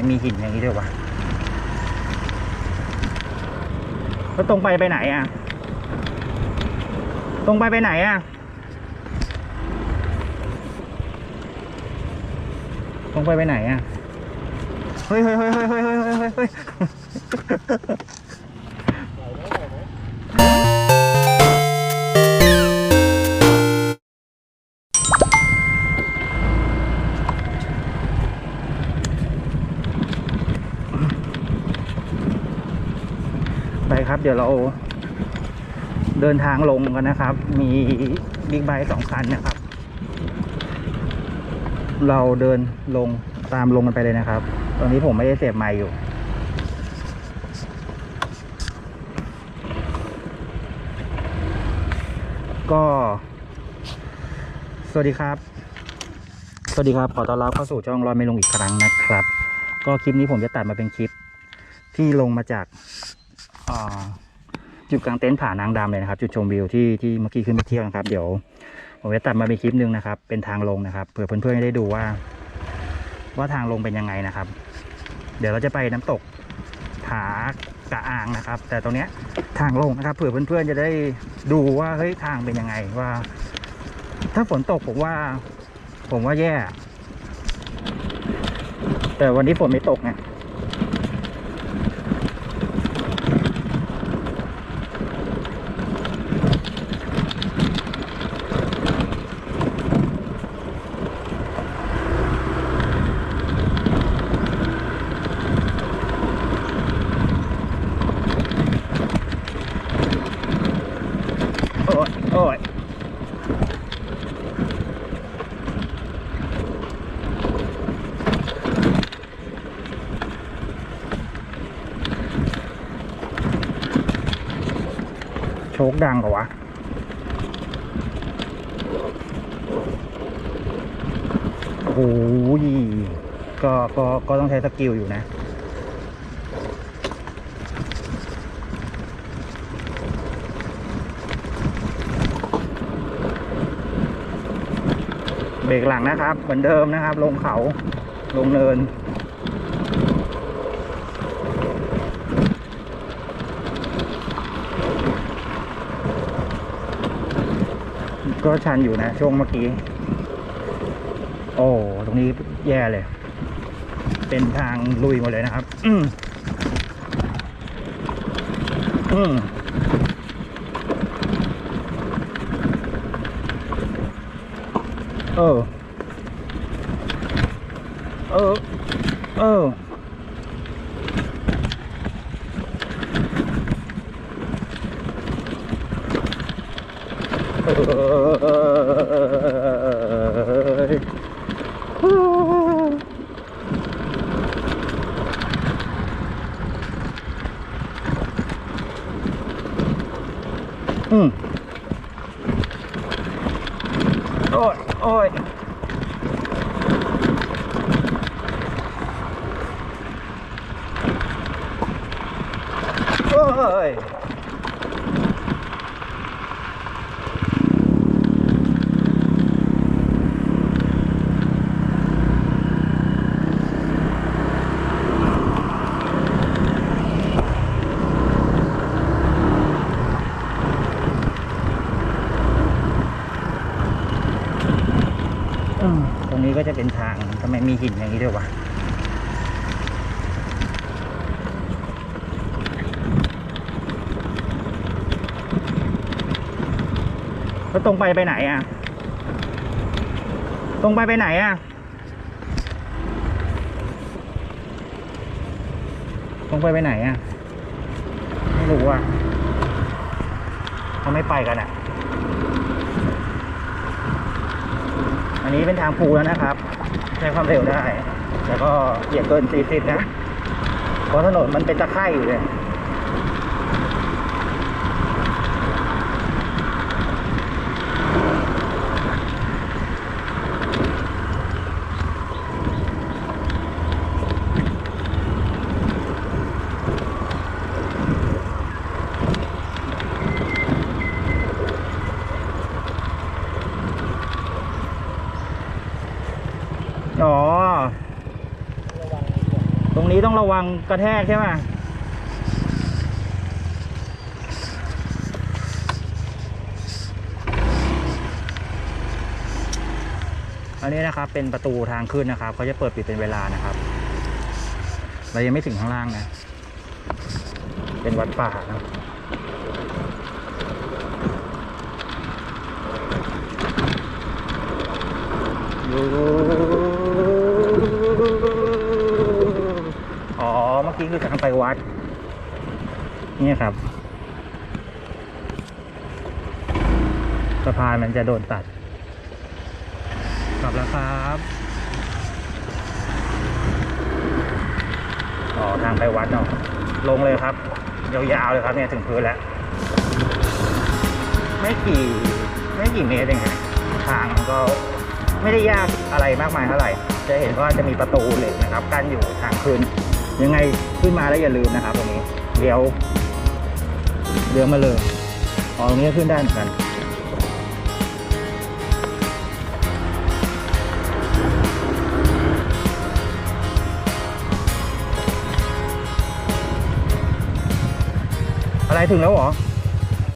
มมีหินอย่างนี้ด้วยวะแล้วตรงไปไปไหนอะ ตรงไปไปไหนอะ ตรงไปไปไหนอะ เฮ้ยเฮ้ยเฮ้ยเฮ้ยเฮ้ยเฮ้ยเฮ้ย ครับ เดี๋ยวเราเดินทางลงกันนะครับ มีบิ๊กไบค์สองคันนะครับ เราเดินลงตามลงกันไปเลยนะครับ ตอนนี้ผมไม่ได้เสียบไมค์อยู่ก็ สวัสดีครับ สวัสดีครับ ขอต้อนรับเข้าสู่ช่องรอยไม่ลงอีกครั้งนะครับ ก็คลิปนี้ผมจะตัดมาเป็นคลิปที่ลงมาจาก จุดกลางเต็นท์ผานางดำเลยนะครับ จุดชมวิวที่ที่เมื่อกี้ขึ้นไปเที่ยวนะครับ เดี๋ยวผมจะตัดมาเป็นคลิปหนึ่งนะครับ เป็นทางลงนะครับเผื่อเพื่อนๆจะได้ดูว่า ว่าทางลงเป็นยังไงนะครับ เดี๋ยวเราจะไปน้ำตกผากระอ่างนะครับ แต่ตรงเนี้ยทางลงนะครับเผื่อเพื่อนๆจะได้ดูว่าเฮ้ยทางเป็นยังไงว่า ถ้าฝนตกผมว่า ผมว่าแย่ แต่วันนี้ฝนไม่ตกไง โอ้ยโอ้ย โชคดังกว่าโอ้โหก็ก็ก็ต้องใช้สกิลอยู่นะ เบรกหลังนะครับ เหมือนเดิมนะครับ ลงเขาลงเนิน ก็ชันอยู่นะ ช่วงเมื่อกี้ โอ้ตรงนี้แย่เลย เป็นทางลุยหมดเลยนะครับ อืมอืม Oh. Oh. Oh. Hmm. Ôi, ôi. Ôi. ตรงนี้ก็จะเป็นทางทำไมมีหินอย่างนี้ด้วยวะแล้วตรงไปไปไหนอะ ตรงไปไปไหนอะ ตรงไปไปไหนอะ ไม่รู้อะเขาไม่ไปกันอะ อันนี้เป็นทางภูแล้วนะครับใช้ความเร็วได้ แล้วก็อย่าเกิน40นะเพราะถนนมันเป็นตะไคร่อยู่เลย อ๋อ ตรงนี้ต้องระวังกระแทกใช่ไหมอันนี้นะครับเป็นประตูทางขึ้นนะครับเขาจะเปิดปิดเป็นเวลานะครับ เรายังไม่ถึงข้างล่างนะ เป็นวัดป่านะครับ อ๋อ เมื่อกี้คือทางไปวัด นี่ครับ สะพานมันจะโดนตัด กลับแล้วครับอ๋อทางไปวัดเนาะลงเลยครับ ยาวๆเลยครับเนี่ยถึงพื้นแล้ว ไม่กี่ไม่กี่เมตรเองครับทางมันก็ไม่ได้ยากอะไรมากมายเท่าไหร่ จะเห็นว่าจะมีประตูเหล็กนะครับ กั้นอยู่ทางขึ้น ยังไงขึ้นมาแล้วอย่าลืมนะครับตรงนี้เลี้ยวเลี้ยวมาเลยอ๋อตรงนี้ขึ้นได้เหมือนกันอะไรถึงแล้วเหรอ